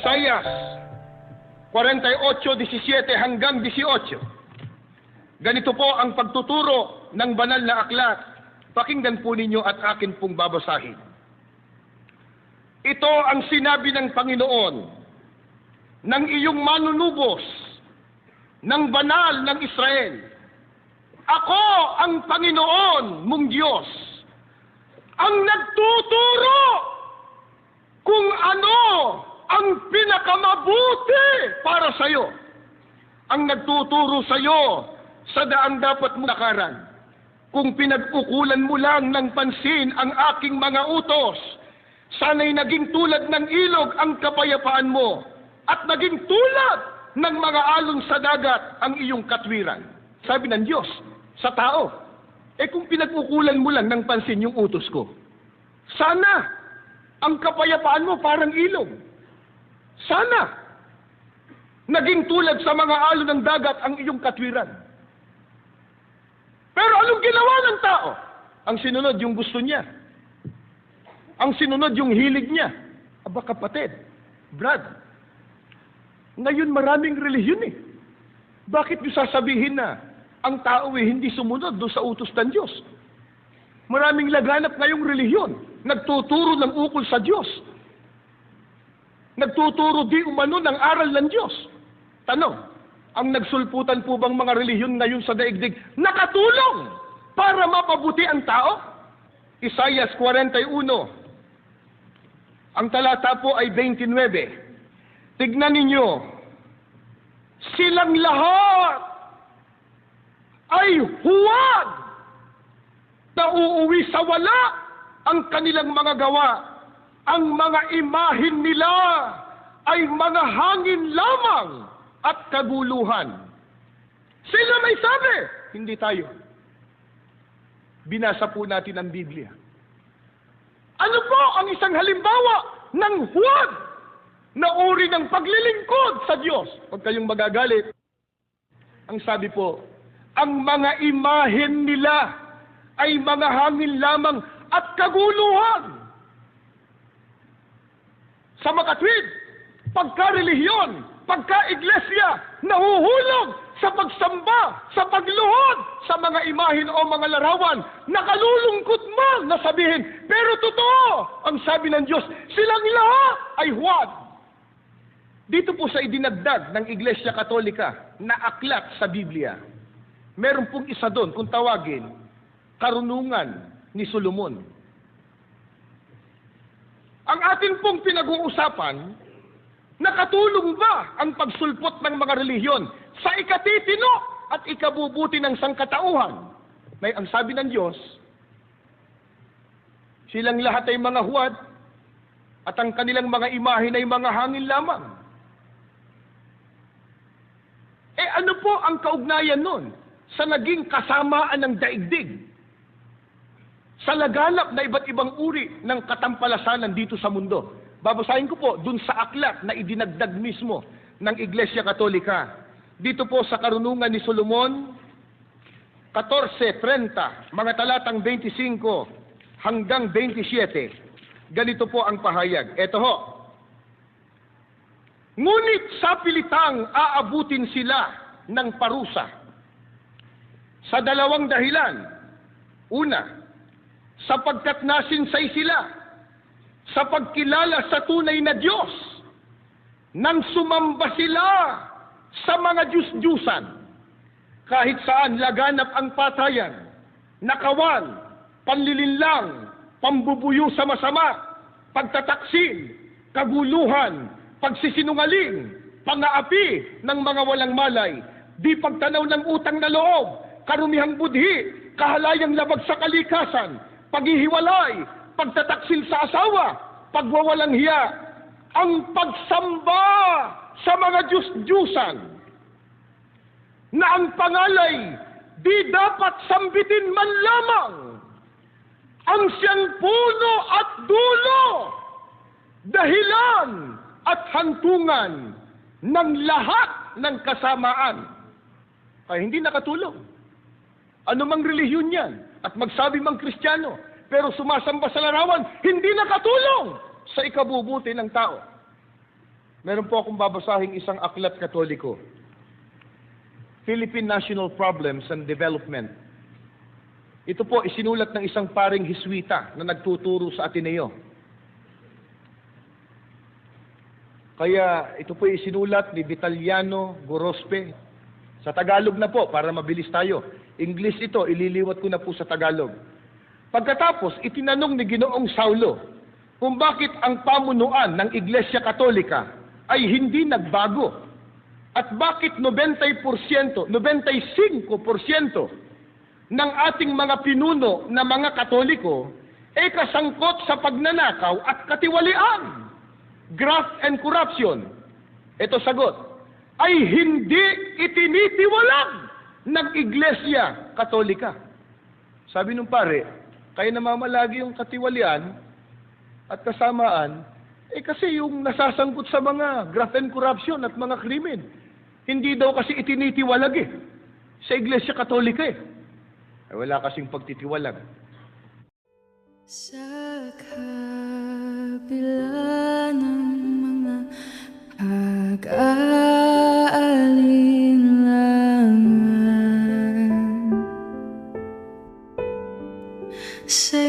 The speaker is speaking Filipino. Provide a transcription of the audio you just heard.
Isaiah 48:17 hanggang 18. Ganito po ang pagtuturo ng banal na aklat. Pakinggan po ninyo at akin pong babasahin. Ito ang sinabi ng Panginoon ng iyong manunubos ng banal ng Israel. Ako ang Panginoon mong Diyos ang nagtuturo kung ano ang pinakamabuti para sa iyo. Ang nagtuturo sa iyo sa daang dapat mo lakaran. Kung pinagkukulan mo lang ng pansin ang aking mga utos, sana'y naging tulad ng ilog ang kapayapaan mo at naging tulad ng mga alon sa dagat ang iyong katwiran. Sabi ng Diyos sa tao, eh kung pinagkukulan mo lang ng pansin yung utos ko, sana ang kapayapaan mo parang ilog. Sana naging tulad sa mga alon ng dagat ang iyong katwiran. Pero anong ginawa ng tao? Ang sinunod yung gusto niya. Ang sinunod yung hilig niya. Aba kapatid, Brad, ngayon maraming relihiyon eh. Bakit niyo sasabihin na ang tao eh hindi sumunod doon sa utos ng Diyos? Maraming laganap ngayong relihiyon. Nagtuturo ng ukol sa Diyos. Nagtuturo di umano ng aral ng Diyos. Tanong, ang nagsulputan po bang mga relihiyon ngayon sa daigdig nakatulong para mapabuti ang tao? Isaiah 41. Ang talata po ay 29. Tignan ninyo, silang lahat ay huwag na uuwi sa wala ang kanilang mga gawa. Ang mga imahin nila ay mga hangin lamang at kaguluhan. Sila may sabi, hindi tayo. Binasa po natin ang Biblia. Ano po ang isang halimbawa ng huwag na uri ng paglilingkod sa Diyos? Huwag kayong magagalit. Ang sabi po, ang mga imahen nila ay mga hangin lamang at kaguluhan. Sa makatwid, pagka-relihiyon, pagka-iglesia, nahuhulog sa pagsamba, sa pagluhod, sa mga imahin o mga larawan, nakalulungkot man na sabihin, pero totoo, ang sabi ng Diyos, silang lahat ay huwag. Dito po sa idinagdag ng Iglesia Katolika na aklat sa Biblia, meron pong isa doon, kung tawagin, karunungan ni Solomon. Ang atin pong pinag-uusapan, nakatulong ba ang pagsulpot ng mga relihiyon sa ikatitino at ikabubuti ng sangkatauhan? May ang sabi ng Diyos, silang lahat ay mga huwad at ang kanilang mga imahin ay mga hangin lamang. Eh ano po ang kaugnayan nun sa naging kasamaan ng daigdig? Sa laganap na iba't ibang uri ng katampalasanan dito sa mundo. Babasahin ko po dun sa aklat na idinagdag mismo ng Iglesia Katolika. Dito po sa karunungan ni Solomon, 14.30, mga talatang 25 hanggang 27. Ganito po ang pahayag. Ito ho. Ngunit sa pilitang aabutin sila ng parusa. Sa dalawang dahilan. Una, sapagkat nasinsay sila sa pagkilala sa tunay na Diyos nang sumamba sila sa mga Diyos-Diyusan. Kahit saan laganap ang patayan, nakawan, panlilinlang, pambubuyo sa masama, pagtataksin, kaguluhan, pagsisinungaling, pangaapi ng mga walang malay, di pagtanaw ng utang na loob, karumihang budhi, kahalayang labag sa kalikasan, paghihiwalay, pagtataksil sa asawa, pagwawalang hiya, ang pagsamba sa mga Diyos-Diyusan na ang pangalay di dapat sambitin man lamang ang siyang puno at dulo, dahilan at hantungan ng lahat ng kasamaan. Ay hindi nakatulong. Ano mang relihiyon yan, at magsabi mang kristyano, pero sumasamba sa larawan, hindi nakatulong sa ikabubuti ng tao. Meron po akong babasahing isang aklat katoliko. Philippine National Problems and Development. Ito po isinulat ng isang paring Hiswita na nagtuturo sa Ateneo. Kaya ito po isinulat ni Vitaliano Gorospe. Sa Tagalog na po, para mabilis tayo. English ito, ililiwat ko na po sa Tagalog. Pagkatapos, itinanong ni Ginoong Saulo kung bakit ang pamunuan ng Iglesia Katolika ay hindi nagbago. At bakit 90%, 95% ng ating mga pinuno na mga Katoliko ay kasangkot sa pagnanakaw at katiwalian graft and corruption. Ito sagot, ay hindi itinitiwalag ng Iglesia Katolika. Sabi nung pare, kaya namamalagi yung katiwalian at kasamaan, eh kasi yung nasasangkot sa mga graft and corruption at mga krimen. Hindi daw kasi itinitiwalag eh. Sa Iglesia Katolika eh. Ay wala kasing pagtitiwalag. Sa kabila ng mga pag-aalinlangan Say.